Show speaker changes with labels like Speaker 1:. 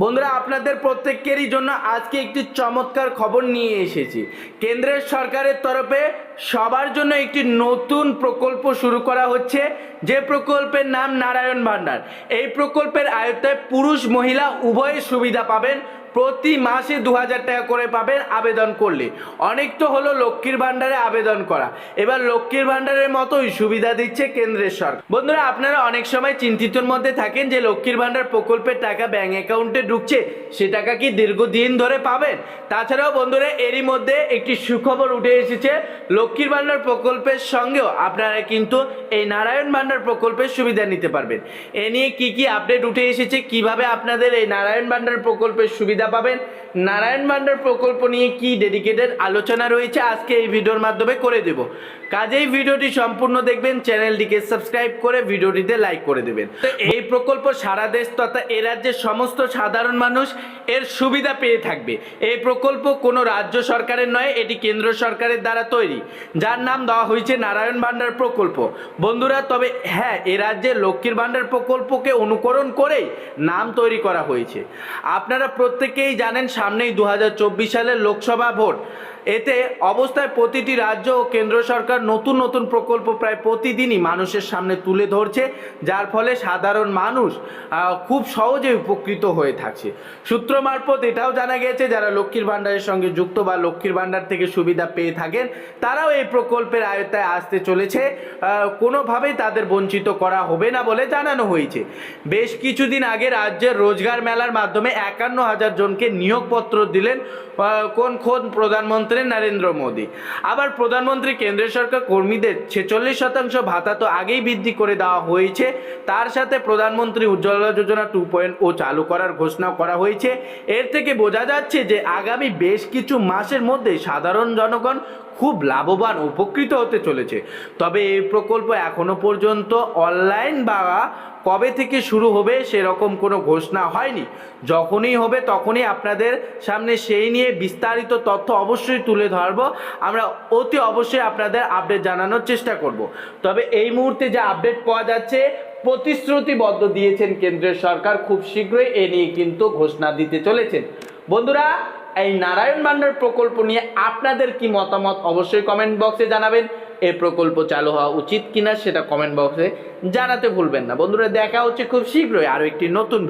Speaker 1: বন্ধুরা আপনাদের প্রত্যেকেরই জন্য আজকে একটি চমৎকার খবর নিয়ে এসেছি। কেন্দ্রের সরকারের তরফে সবার জন্য একটি নতুন প্রকল্প শুরু করা হচ্ছে। যে প্রকল্পের নাম নারায়ণ ভান্ডার। এই প্রকল্পের আয়ত্তায় পুরুষ, মহিলা উভয় সুবিধা পাবেন। প্রতি মাসে দু হাজার টাকা করে পাবেন আবেদন করলে। অনেক তো হলো লক্ষ্মীর ভাণ্ডারে আবেদন করা। এবার লক্ষ্মীর ভাণ্ডারের মতোই সুবিধা দিচ্ছে কেন্দ্রের সরকার। বন্ধুরা, আপনারা অনেক সময় চিন্তিতর মধ্যে থাকেন যে লক্ষ্মীর ভাণ্ডার প্রকল্পের টাকা ব্যাংক অ্যাকাউন্টে ঢুকছে, সে টাকা কি দীর্ঘদিন ধরে পাবেন? তাছাড়াও বন্ধুরা, এরই মধ্যে একটি সুখবর উঠে এসেছে। লক্ষ্মীর ভাণ্ডার প্রকল্পের সঙ্গেও আপনারা কিন্তু এই নারায়ণ ভাণ্ডার প্রকল্পের সুবিধা নিতে পারবেন। এ নিয়ে কি কি আপডেট উঠে এসেছে, কীভাবে আপনাদের এই নারায়ণ ভাণ্ডার প্রকল্পের সুবিধা পাবেন, নারায়ণ ভাণ্ডার প্রকল্প নিয়ে কি ডেডিকেটেড আলোচনা রয়েছে আজকে এই ভিডিওর মাধ্যমে করে দেব। কাজেই ভিডিওটি সম্পূর্ণ দেখবেন চ্যানেলটিকে সাবস্ক্রাইব করে ভিডিওটিতে লাইক করে দেবেন। এই প্রকল্প সারা দেশ তথা এ রাজ্যের সমস্ত সাধারণ মানুষ এর সুবিধা পেয়ে থাকবে। এই প্রকল্প কোনো রাজ্য সরকারের নয়, এটি কেন্দ্র সরকারের দ্বারা তৈরি। যার নাম দেওয়া হয়েছে নারায়ণ ভাণ্ডার প্রকল্প। বন্ধুরা, তবে হ্যাঁ এ রাজ্যে লক্ষ্মীর ভাণ্ডার প্রকল্পকে অনুকরণ করেই নাম তৈরি করা হয়েছে। আপনারা প্রত্যেকেই জানেন, সামনেই দু হাজার চব্বিশ সালের লোকসভা ভোট। এতে অবস্থায় প্রতিটি রাজ্য ও কেন্দ্র সরকার নতুন নতুন প্রকল্প প্রায় প্রতিদিনই মানুষের সামনে তুলে ধরছে, যার ফলে সাধারণ মানুষ খুব সহজে উপকৃত হয়ে থাকছে। সূত্র মারফত এটাও জানা গেছে যারা লক্ষ্মীর ভাণ্ডারের সঙ্গে যুক্ত বা লক্ষ্মীর ভাণ্ডার থেকে সুবিধা পেয়ে থাকেন, তারাও এই প্রকল্পের আয়ত্তায় আসতে চলেছে। কোনোভাবেই তাদের বঞ্চিত করা হবে না বলে জানানো হয়েছে। বেশ কিছুদিন আগে রাজ্যের রোজগার মেলার মাধ্যমে একান্ন হাজার জনকে নিয়োগপত্র দিলেন কোন খোদ প্রধানমন্ত্রী নরেন্দ্র মোদী। আবার প্রধানমন্ত্রী কেন্দ্রীয় সরকার কর্মীদের ছেচল্লিশ শতাংশ ভাতা তো আগেই বৃদ্ধি করে দেওয়া হয়েছে। তার সাথে প্রধানমন্ত্রী Ujjwala Yojana two point O চালু করার ঘোষণা করা হয়েছে। এর থেকে বোঝা যাচ্ছে যে আগামী বেশ কিছু মাসের মধ্যে সাধারণ জনগণ খুব লাভবান উপকৃত হতে চলেছে। তবে এই প্রকল্প এখনও পর্যন্ত অনলাইন বা কবে থেকে শুরু হবে সেরকম কোনো ঘোষণা হয়নি। যখনই হবে তখনই আপনাদের সামনে সেই নিয়ে বিস্তারিত তথ্য অবশ্যই তুলে ধরবো। আমরা অতি অবশ্যই আপনাদের আপডেট জানানোর চেষ্টা করব। তবে এই মুহূর্তে যে আপডেট পাওয়া যাচ্ছে, প্রতিশ্রুতিবদ্ধ দিয়েছেন কেন্দ্রের সরকার খুব শীঘ্রই, এ নিয়ে কিন্তু ঘোষণা দিতে চলেছেন। বন্ধুরা, এই নারায়ণ ভান্ডার প্রকল্প নিয়ে আপনাদের কি মতামত অবশ্যই কমেন্ট বক্সে জানাবেন। এই প্রকল্প চালু হওয়া উচিত কিনা সেটা কমেন্ট বক্সে জানাতে ভুলবেন না। বন্ধুরা, দেখা হচ্ছে খুব শীঘ্রই আরও একটি নতুন